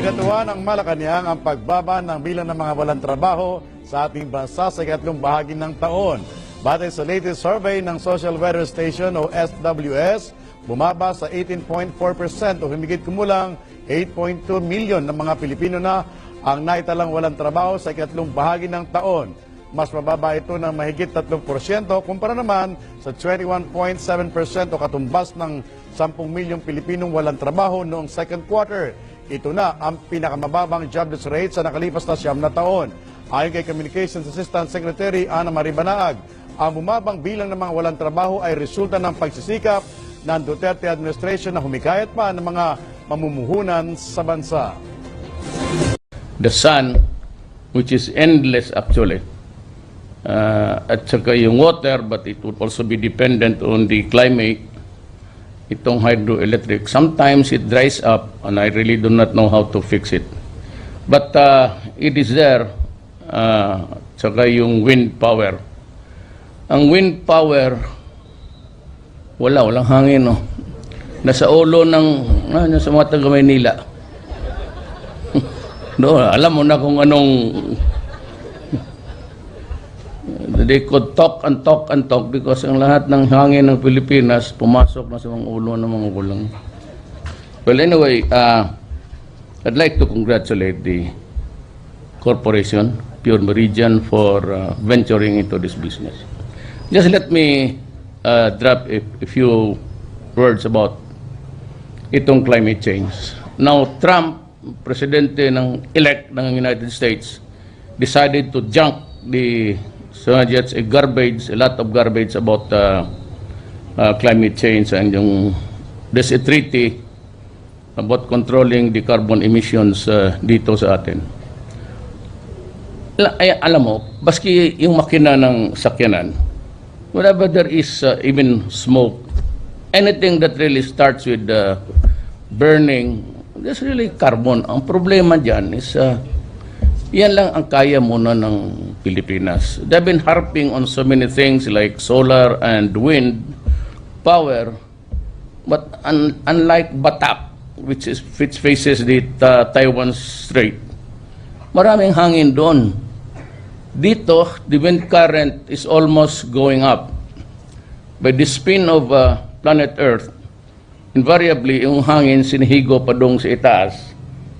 Kinatuwa ng Malacanang ang pagbaba ng bilang ng mga walang trabaho sa ating bansa sa ikatlong bahagi ng taon. Batay sa latest survey ng Social Weather Station o SWS, bumaba sa 18.4% o humigit kumulang 8.2 milyon ng mga Pilipino na ang naitalang walang trabaho sa ikatlong bahagi ng taon. Mas mababa ito ng mahigit 3% kumpara naman sa 21.7% o katumbas ng 10 milyong Pilipinong walang trabaho noong second quarter. Ito na ang pinakamababang jobless rate sa nakalipas na siyam na taon. Ayon kay Communications Assistant Secretary Ana Marie Banaag, ang bumabang bilang ng mga walang trabaho ay resulta ng pagsisikap ng Duterte administration na humikayat pa ng mga mamumuhunan sa bansa. the sun, which is endless actually, uh, at saka yung water, but it would also be dependent on the climate, itong hydroelectric. Sometimes it dries up and I really do not know how to fix it. But uh, it is there, uh, saka yung wind power. Ang wind power, wala, walang hangin, no? Nasa ulo ng, ah, nasa mga taga Maynila. No, alam mo na kung anong they could talk and talk and talk because ang lahat ng hangin ng Pilipinas pumasok na sa mga ulo ng mga gulang. Well, anyway, uh, I'd like to congratulate the corporation, Pure Meridian, for uh, venturing into this business. Just let me uh, drop a, a few words about itong climate change. Now, Trump, presidente ng elect ng United States, decided to junk the Soviets a garbage, a lot of garbage about uh, uh, climate change and yung there's a treaty about controlling the carbon emissions uh, dito sa atin. Ay, alam mo, baski yung makina ng sakyanan, whenever there is uh, even smoke, anything that really starts with uh, burning, there's really carbon. Ang problema dyan is, uh, yan lang ang kaya muna ng Pilipinas. They've been harping on so many things like solar and wind power, but un- unlike Batak, which is which faces the uh, Taiwan Strait, maraming hangin doon. Dito, the wind current is almost going up. By the spin of uh, planet Earth, invariably, yung hangin sinihigo pa doon sa itaas.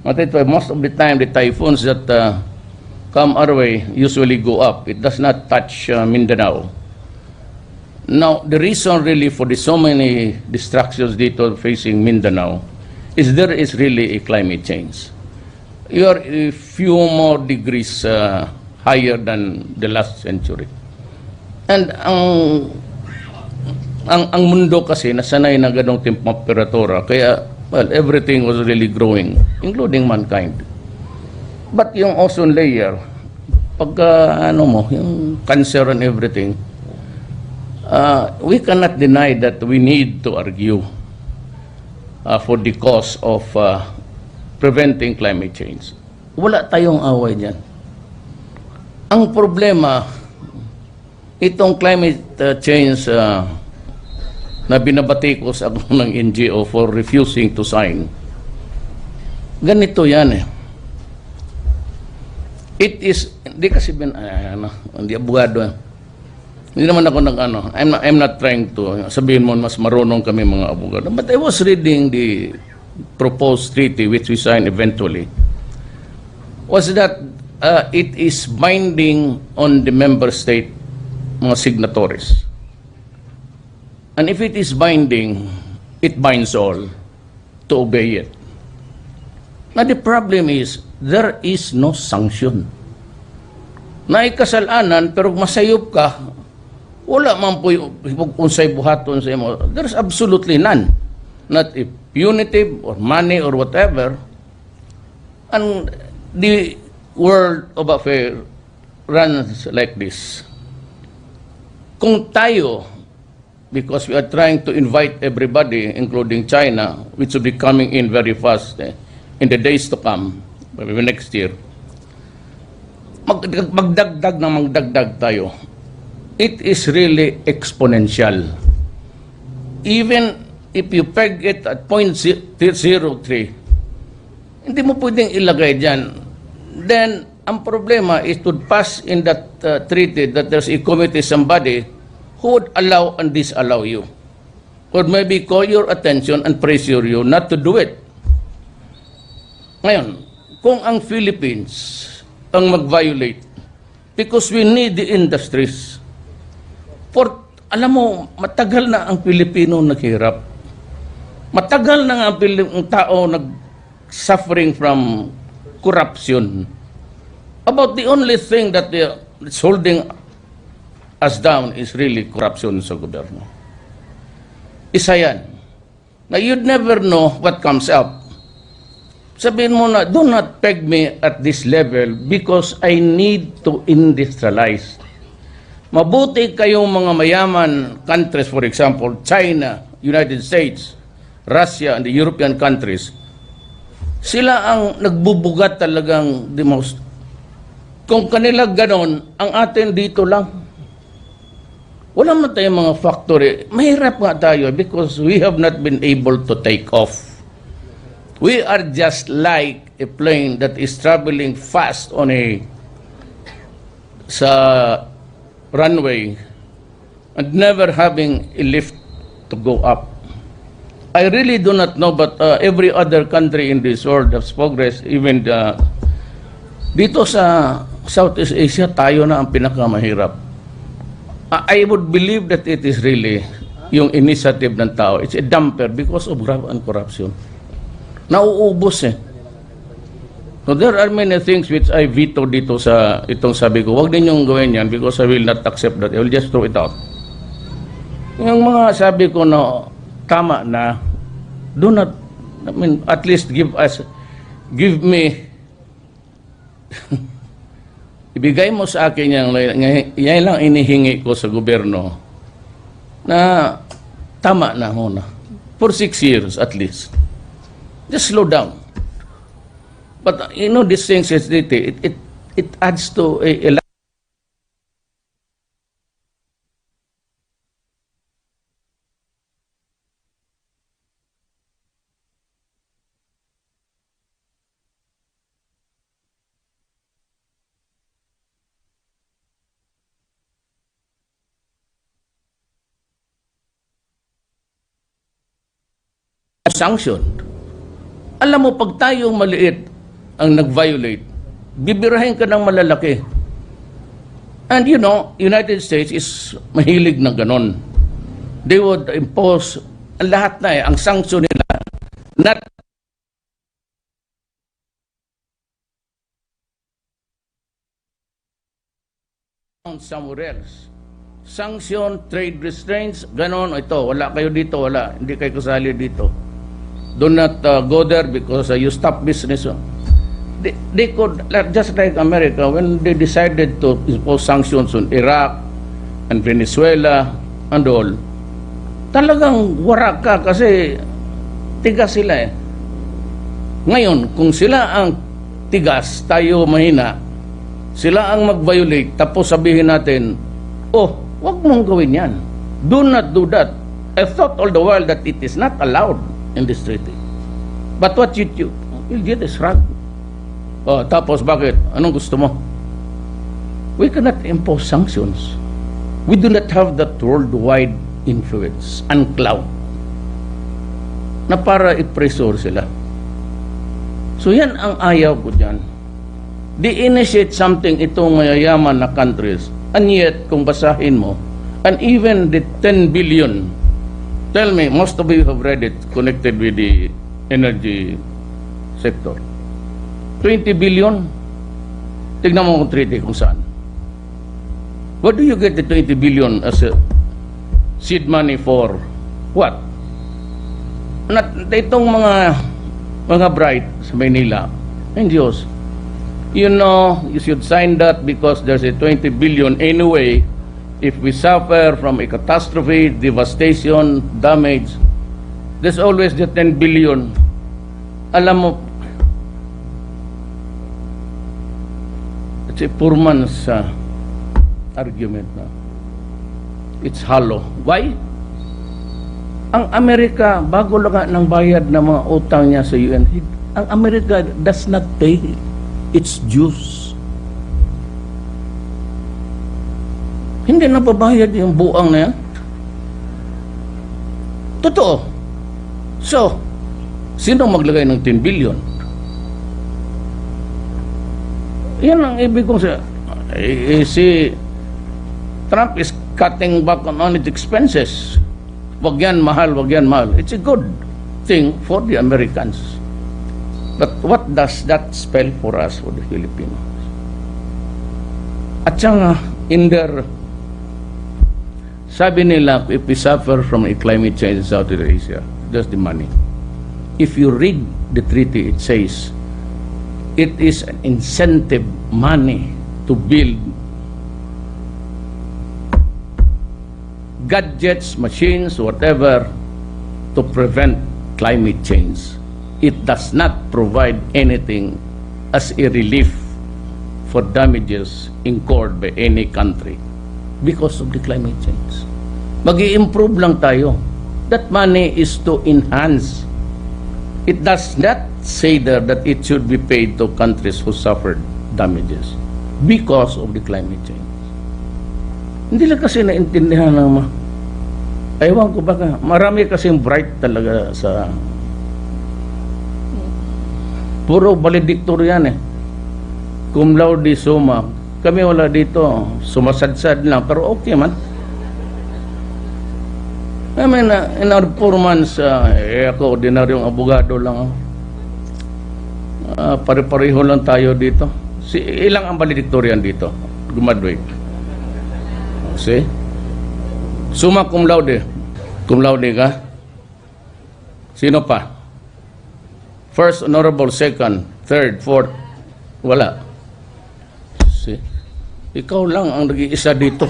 At ito, most of the time, the typhoons that uh, come our way usually go up. It does not touch uh, Mindanao. Now, the reason really for the so many distractions dito facing Mindanao is there is really a climate change. You are a few more degrees uh, higher than the last century. And ang ang ang mundo kasi nasanay na ganong temperatura kaya well everything was really growing including mankind. But yung ozone layer pagka ano mo yung cancer and everything uh, we cannot deny that we need to argue uh, for the cause of uh, preventing climate change. Wala tayong away diyan. Ang problema itong climate uh, change uh, na binabatikos ako ng NGO for refusing to sign. Ganito yan eh. It is, hindi kasi bin, ay, ano, hindi abogado eh. Hindi naman ako nag ano, I'm not, I'm not trying to, sabihin mo mas marunong kami mga abogado. But I was reading the proposed treaty which we signed eventually. Was that uh, it is binding on the member state mga signatories. And if it is binding, it binds all to obey it. Now the problem is, there is no sanction. Naikasalanan, pero masayop ka, wala man po unsay buhaton sa imo. There's absolutely none. Not if punitive or money or whatever. And the world of affair runs like this. Kung tayo, because we are trying to invite everybody, including China, which will be coming in very fast eh, in the days to come, maybe next year, mag, magdagdag na magdagdag tayo. It is really exponential. Even if you peg it at 0.03, Hindi mo pwedeng ilagay dyan. Then, ang problema is to pass in that uh, treaty that there's a committee somebody who would allow and disallow you. Or maybe call your attention and pressure you not to do it. Ngayon, kung ang Philippines ang mag-violate because we need the industries for, alam mo, matagal na ang Pilipino naghirap. Matagal na nga ang tao nag-suffering from corruption. About the only thing that is holding us down is really corruption sa gobyerno. Isa yan. Na you'd never know what comes up. Sabihin mo na, do not peg me at this level because I need to industrialize. Mabuti kayong mga mayaman countries, for example, China, United States, Russia, and the European countries, sila ang nagbubugat talagang the most. Kung kanila ganon, ang atin dito lang. Wala man tayong mga factory. Mahirap nga tayo because we have not been able to take off. We are just like a plane that is traveling fast on a sa runway and never having a lift to go up. I really do not know, but uh, every other country in this world has progressed, even the, dito sa Southeast Asia, tayo na ang pinakamahirap. I I would believe that it is really yung initiative ng tao. It's a damper because of graft and corruption. Nauubos eh. So there are many things which I veto dito sa itong sabi ko, huwag ninyong gawin yan because I will not accept that. I will just throw it out. Yung mga sabi ko na tama na, do not, I mean, at least give us, give me, ibigay mo sa akin yan, yan lang inihingi ko sa gobyerno na tama na muna. For six years at least. Just slow down. But you know, this thing is it, it, it, adds to a, a lot. Sanctioned. Alam mo, pag tayong maliit ang nag-violate, bibirahin ka ng malalaki. And you know, United States is mahilig na ganon. They would impose ang lahat na eh, ang sanction nila, not somewhere else. Sanction, trade restraints, ganon, ito, wala kayo dito, wala, hindi kayo kasali dito. Do not uh, go there because uh, you stop business. They, they could, just like America, when they decided to impose sanctions on Iraq and Venezuela and all, talagang wara ka kasi tigas sila eh. Ngayon, kung sila ang tigas, tayo mahina, sila ang mag-violate, tapos sabihin natin, oh, wag mong gawin yan. Do not do that. I thought all the while that it is not allowed in this treaty. But what you do? You did is shrug. Oh, tapos bakit? Anong gusto mo? We cannot impose sanctions. We do not have that worldwide influence and clout na para i-pressure sila. So yan ang ayaw ko dyan. They initiate something itong mayayaman na countries and yet kung basahin mo and even the 10 billion tell me most of you have read it connected with the energy sector. 20 billion. Tignan mo kung treaty kung saan. What do you get the 20 billion as a seed money for what? Not, itong mga mga bright sa Maynila ay Diyos. You know, you should sign that because there's a 20 billion anyway. If we suffer from a catastrophe, devastation, damage, there's always the 10 billion. Alam mo, it's a poor man's uh, argument na. It's hollow. Why? Ang Amerika, bago lang ng bayad ng mga utang niya sa UN, ang Amerika does not pay its dues. Hindi na babayad yung buang na yan. Totoo. So, sino maglagay ng 10 billion? Yan ang ibig kong sa eh, eh, si Trump is cutting back on, on its expenses. Wag yan mahal, wag yan mahal. It's a good thing for the Americans. But what does that spell for us, for the Filipinos? At saka, in their, sabi nila, if we suffer from a climate change in Southeast Asia, just the money. If you read the treaty, it says, it is an incentive money to build gadgets, machines, whatever, to prevent climate change. It does not provide anything as a relief for damages incurred by any country because of the climate change. mag improve lang tayo. That money is to enhance. It does not say there that it should be paid to countries who suffered damages because of the climate change. Hindi lang kasi naintindihan ng mga Ewan ko baka, marami kasing bright talaga sa puro valedictorian eh. Cum laude summa. Kami wala dito, sumasadsad lang, pero okay man. I mean, uh, in our four months, uh, eh, ako, ordinaryong abogado lang. Ah, pare-pareho lang tayo dito. Si, ilang ang valedictorian dito? Graduate. See? Summa cum laude. Cum laude ka? Sino pa? First, honorable, second, third, fourth. Wala. See? Ikaw lang ang nag-iisa dito.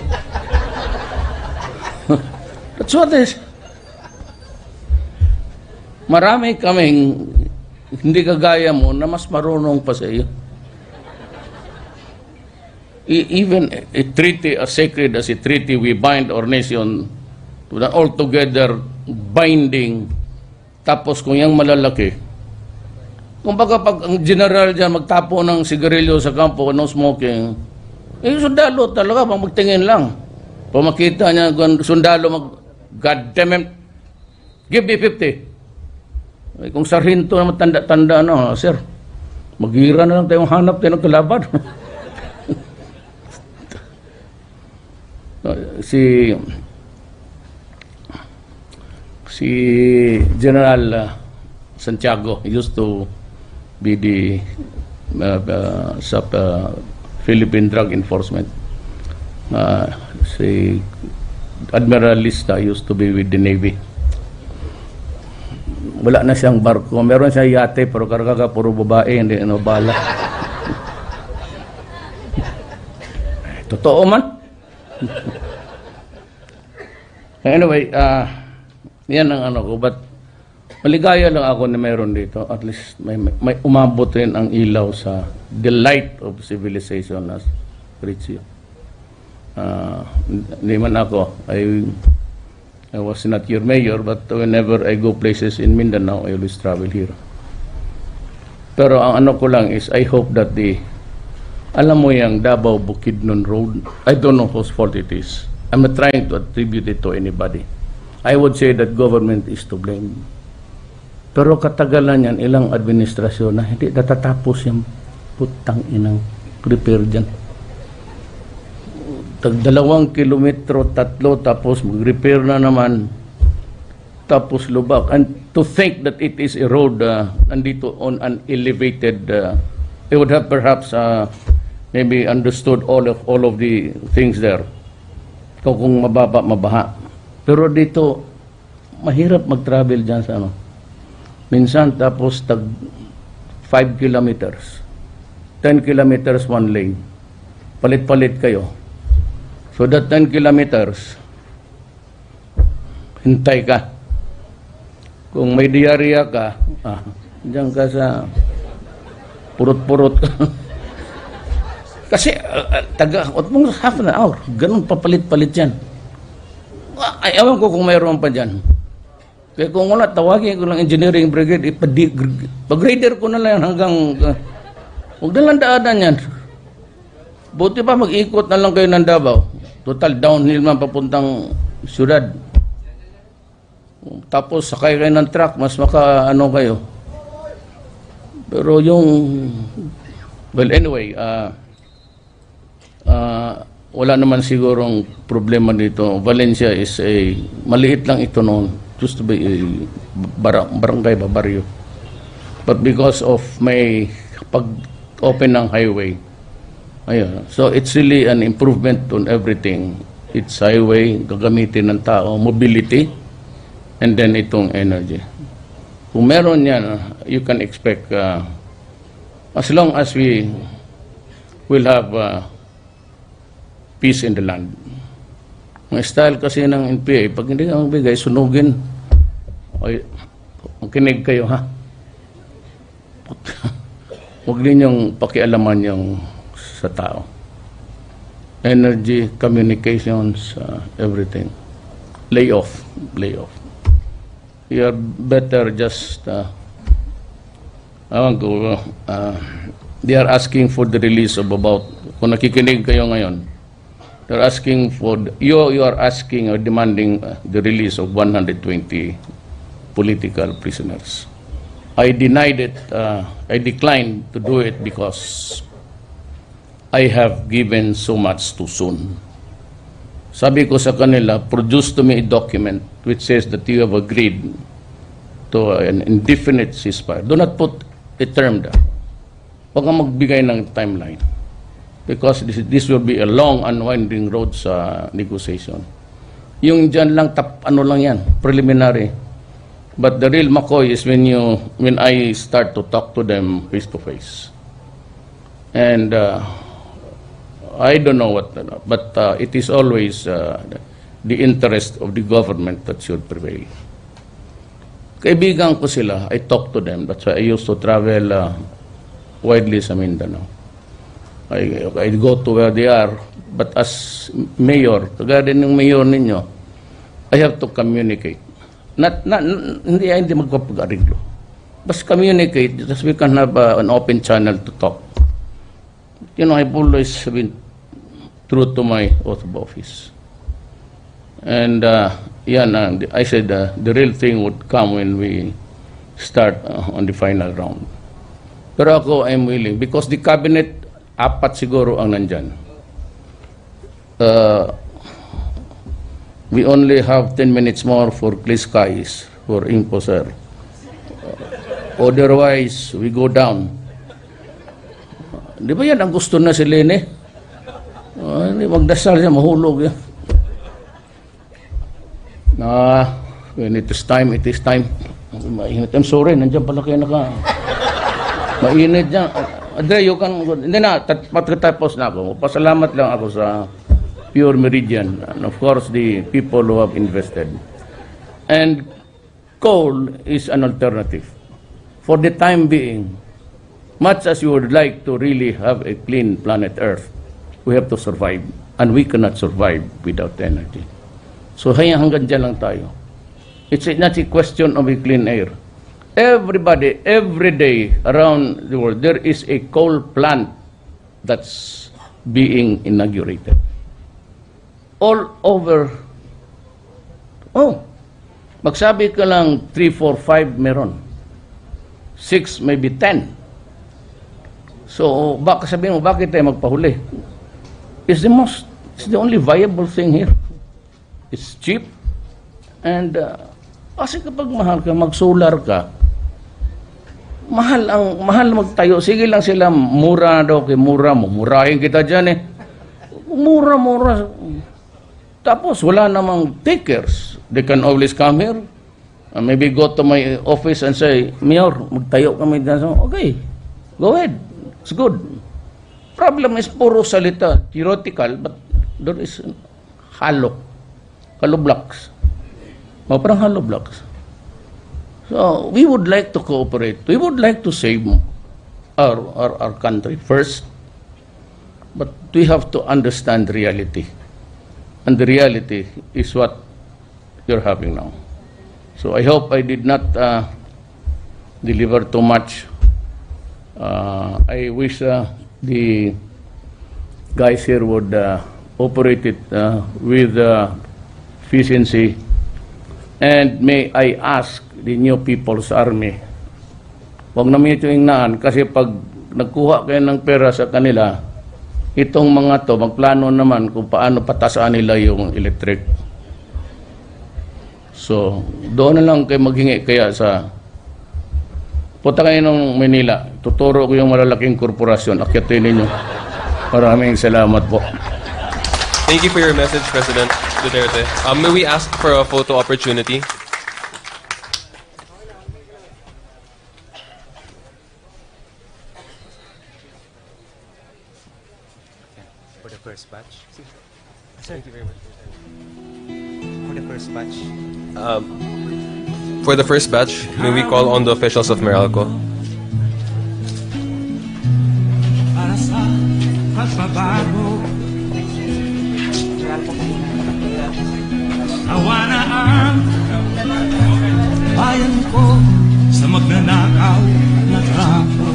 That's what is. Marami kaming hindi kagaya mo na mas marunong pa sa iyo. E- even a treaty as sacred as a treaty we bind our nation to the altogether binding tapos kung yung malalaki kung baga pag ang general dyan magtapo ng sigarilyo sa kampo no smoking eh sundalo talaga pag magtingin lang pag makita niya sundalo mag God damn it. Give me 50 eh, kung sarhinto na matanda-tanda no sir magira na lang tayong hanap tayo ng kalaban. Uh, si si General uh, Santiago used to be the uh, uh, sub uh, Philippine Drug Enforcement. Uh, si Admiral Lista used to be with the Navy. Wala na siyang barko. Meron siya yate pero karagaga puro babae, hindi ano bala. Totoo man. anyway, ah yan ang ano ko. But maligaya lang ako na meron dito. At least may, may, umabot rin ang ilaw sa the light of civilization as reach Ah, hindi man ako. I, I was not your mayor, but whenever I go places in Mindanao, I always travel here. Pero ang ano ko lang is, I hope that the alam mo yung Davao Bukidnon Road, I don't know whose fault it is. I'm not trying to attribute it to anybody. I would say that government is to blame. Pero katagalan yan, ilang administrasyon na hindi natatapos yung putang inang prepare dyan. Tag dalawang kilometro, tatlo, tapos mag-repair na naman, tapos lubak. And to think that it is a road uh, nandito on an elevated, uh, they would have perhaps uh, maybe understood all of all of the things there. Kung, kung mababa, mabaha. Pero dito, mahirap mag-travel dyan sa ano. Minsan, tapos tag 5 kilometers. 10 kilometers one lane. Palit-palit kayo. So that 10 kilometers, hintay ka. Kung may diarrhea ka, ah, diyan ka sa purot-purot ka. Kasi, uh, taga, mong half an hour, ganun papalit-palit yan. Ay, ewan ko kung mayroon pa dyan. Kaya kung wala, tawagin ko lang engineering brigade, pag-grader ko na lang hanggang, uh, huwag na lang daanan yan. Buti pa mag-ikot na lang kayo ng Davao. Total downhill man papuntang syudad. Tapos sakay kayo ng truck, mas maka ano kayo. Pero yung, well anyway, ah, ah, wala naman sigurong problema dito. Valencia is a, maliit lang ito noon. Used to be a bar- barangay ba, barrio. But because of may pag-open ng highway, ayun. So it's really an improvement on everything. It's highway, gagamitin ng tao, mobility, and then itong energy. Kung meron yan, you can expect, uh, as long as we will have uh, peace in the land. Ang style kasi ng NPA, pag hindi ka magbigay, sunugin. Ay, makinig kayo ha. Huwag ninyong pakialaman yung sa tao. Energy, communications, uh, everything. Lay off. Lay off. You are better just uh, ko, uh, they are asking for the release of about, kung nakikinig kayo ngayon, they're asking for, the- you, you are asking or demanding uh, the release of 120 political prisoners. I denied it, uh, I declined to do it because I have given so much too soon. Sabi ko sa kanila, produce to me a document which says that you have agreed to an indefinite ceasefire. Do not put a term there. Huwag kang magbigay ng timeline. Because this, this will be a long unwinding road sa negotiation. Yung dyan lang, tap, ano lang yan, preliminary. But the real McCoy is when you, when I start to talk to them face to face. And uh, I don't know what, but uh, it is always uh, the interest of the government that should prevail. Kaibigan ko sila, I talk to them. That's why I used to travel uh, widely sa Mindanao. I, I go to where they are, but as mayor, kagaya ng mayor ninyo, I have to communicate. Not, not, hindi, hindi magpapag-ariglo. Basta communicate, just we can have uh, an open channel to talk. You know, I've always been true to my oath of office. And uh, yan, uh, I said uh, the real thing would come when we start uh, on the final round. Pero ako, I'm willing because the cabinet, apat siguro ang nandyan. Uh, we only have 10 minutes more for clear skies for imposer. Otherwise, we go down. Di ba yan ang gusto na si Lene? Uh, hindi, magdasal siya, mahulog yan. Na, when it is time, it is time. Mainit. I'm sorry, nandiyan pala kayo naka... Mainit dyan. Andre, you can... Hindi na, tat- pagkatapos na ako. Pasalamat lang ako sa Pure Meridian. And of course, the people who have invested. And coal is an alternative. For the time being, much as you would like to really have a clean planet Earth, we have to survive. And we cannot survive without energy. So hanggang dyan lang tayo. It's not a question of a clean air. Everybody, every day around the world, there is a coal plant that's being inaugurated. All over. Oh, magsabi ka lang 3, 4, 5 meron. 6, maybe 10. So, baka sabihin mo, bakit tayo magpahuli? It's the most, it's the only viable thing here. It's cheap. And, uh, kasi kapag mahal ka, mag-solar ka, mahal ang, mahal magtayo. Sige lang sila, mura daw, kay mura mo. Murahin kita dyan eh. Mura, mura. Tapos, wala namang takers. They can always come here. Uh, maybe go to my office and say, Mayor, magtayo kami dyan. So, okay, go ahead. It's good. Problem is puro salita, theoretical, but there is halo. Hollow blocks. Mga parang hollow blocks. So, we would like to cooperate. We would like to save our, our, our country first. But we have to understand reality. And the reality is what you're having now. So I hope I did not uh, deliver too much. Uh, I wish uh, the guys here would uh, operate it uh, with uh, efficiency. And may I ask the new People's Army, huwag namin ito ingnaan kasi pag nagkuha kayo ng pera sa kanila, itong mga to, magplano naman kung paano patasaan nila yung electric. So, doon na lang kayo maghingi kaya sa Punta kayo ng Manila, tuturo ko yung malalaking korporasyon, akyatin ninyo. Maraming salamat po. Thank you for your message, President Duterte. Um, may we ask for a photo opportunity? for the first batch. Thank you very much. For the first batch. For the first batch, may we call on the officials of Meralco? Pagbabago. Awa na ang bayan ko sa magnanakaw na trapo.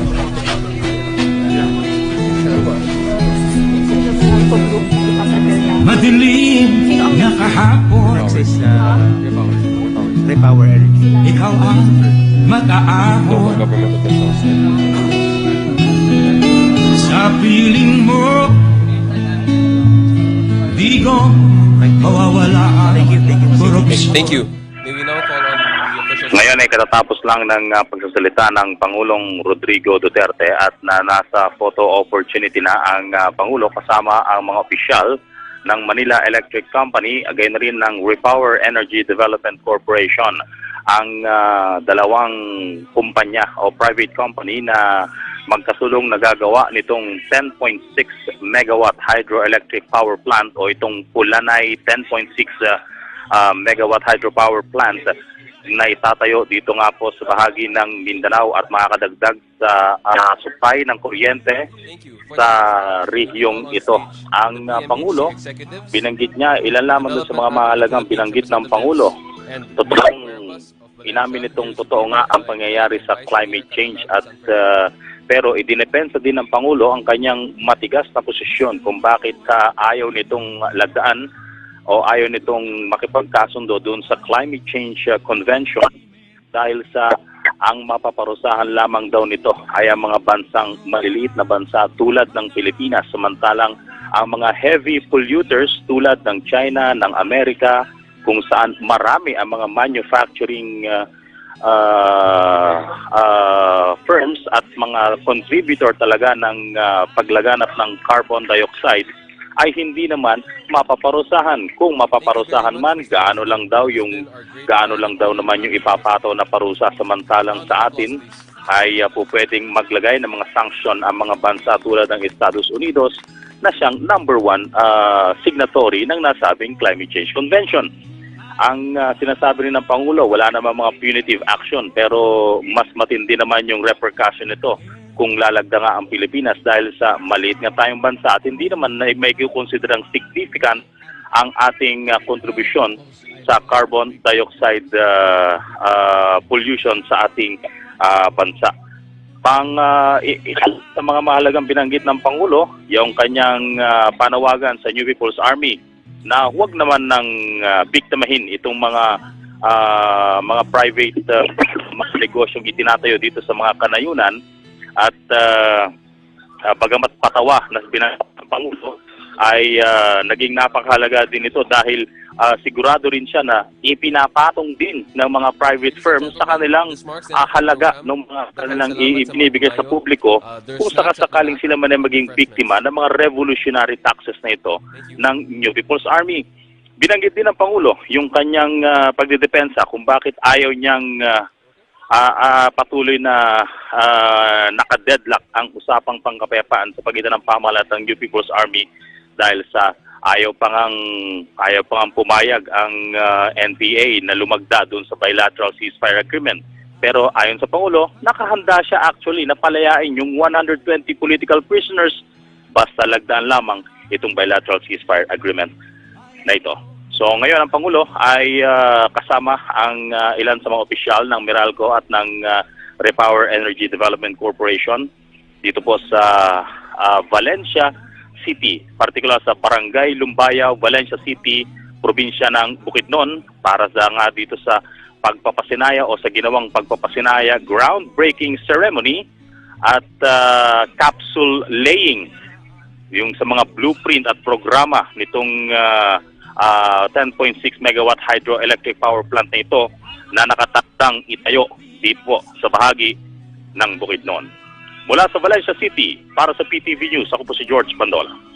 Madilim na kahapon, ikaw ang mag-aahon. Piling mo Di ko mawawala Thank you, thank you. Thank you. May we now call on the officials? Ngayon ay katatapos lang ng uh, pagsasalita ng Pangulong Rodrigo Duterte at na nasa photo opportunity na ang uh, Pangulo kasama ang mga opisyal ng Manila Electric Company, again rin ng Repower Energy Development Corporation, ang uh, dalawang kumpanya o private company na magkasulong nagagawa nitong 10.6 megawatt hydroelectric power plant o itong Pulanay 10.6 uh, uh, megawatt hydropower plant na itatayo dito nga po sa bahagi ng Mindanao at makakadagdag sa uh, supply ng kuryente sa rehiyong ito. Ang uh, Pangulo, binanggit niya, ilan lamang doon sa mga mahalagang binanggit ng Pangulo. Totoong inamin nitong totoo nga ang pangyayari sa climate change at uh, pero idinepensa din ng Pangulo ang kanyang matigas na posisyon kung bakit uh, ayaw nitong lagdaan o ayaw nitong makipagkasundo doon sa Climate Change uh, Convention dahil sa ang mapaparusahan lamang daw nito ay ang mga bansang maliliit na bansa tulad ng Pilipinas. Samantalang ang mga heavy polluters tulad ng China, ng Amerika kung saan marami ang mga manufacturing uh, uh, uh, firms at mga contributor talaga ng uh, paglaganap ng carbon dioxide ay hindi naman mapaparusahan. Kung mapaparusahan man, gaano lang daw yung gaano lang daw naman yung ipapato na parusa samantalang sa atin ay uh, po pwedeng maglagay ng mga sanction ang mga bansa tulad ng Estados Unidos na siyang number one uh, signatory ng nasabing Climate Change Convention. Ang uh, sinasabi rin ng Pangulo, wala naman mga punitive action pero mas matindi naman yung repercussion nito kung lalagda nga ang Pilipinas dahil sa maliit nga tayong bansa at hindi naman na may considerang significant ang ating uh, kontribusyon sa carbon dioxide uh, uh, pollution sa ating uh, bansa. Pang uh, sa mga mahalagang binanggit ng Pangulo, yung kanyang uh, panawagan sa New People's Army na huwag naman ng uh, biktimahin itong mga ah, mga private uh, mga negosyong itinatayo dito sa mga kanayunan at uh, uh, bagamat patawa na binanggit ng ay ah, naging napakahalaga din ito dahil ah, sigurado rin siya na ipinapatong din ng mga private firms sa kanilang ah, halaga ng mga kanilang i- ipinibigay sa publiko kung sakasakaling sila man ay maging biktima ng mga revolutionary taxes na ito ng New People's Army. Binanggit din ng Pangulo yung kanyang ah, pagdedepensa kung bakit ayaw niyang ah, ah, ah, patuloy na ah, nakadeadlock ang usapang pangkapayapaan sa pagitan ng pamahalaan ng New People's Army dahil sa ayaw pa ngang ayaw pa ngang pumayag ang ah, NPA na lumagda doon sa bilateral ceasefire agreement. Pero ayon sa Pangulo, nakahanda siya actually na palayain yung 120 political prisoners basta lagdaan lamang itong bilateral ceasefire agreement na ito. So ngayon ang Pangulo ay ah, kasama ang ah, ilan sa mga opisyal ng Meralco at ng ah, Repower Energy Development Corporation dito po sa ah, Valencia City, particular sa Barangay Lumbaya, Valencia City, probinsya ng Bukidnon para sa nga dito sa pagpapasinaya o sa ginawang pagpapasinaya groundbreaking ceremony at ah, capsule laying yung sa mga blueprint at programa nitong ah, ah, 10.6 megawatt hydroelectric power plant na ito na nakatakdang itayo dito sa bahagi ng Bukidnon. Mula sa Valencia City, para sa PTV News, ako po si George Bandola.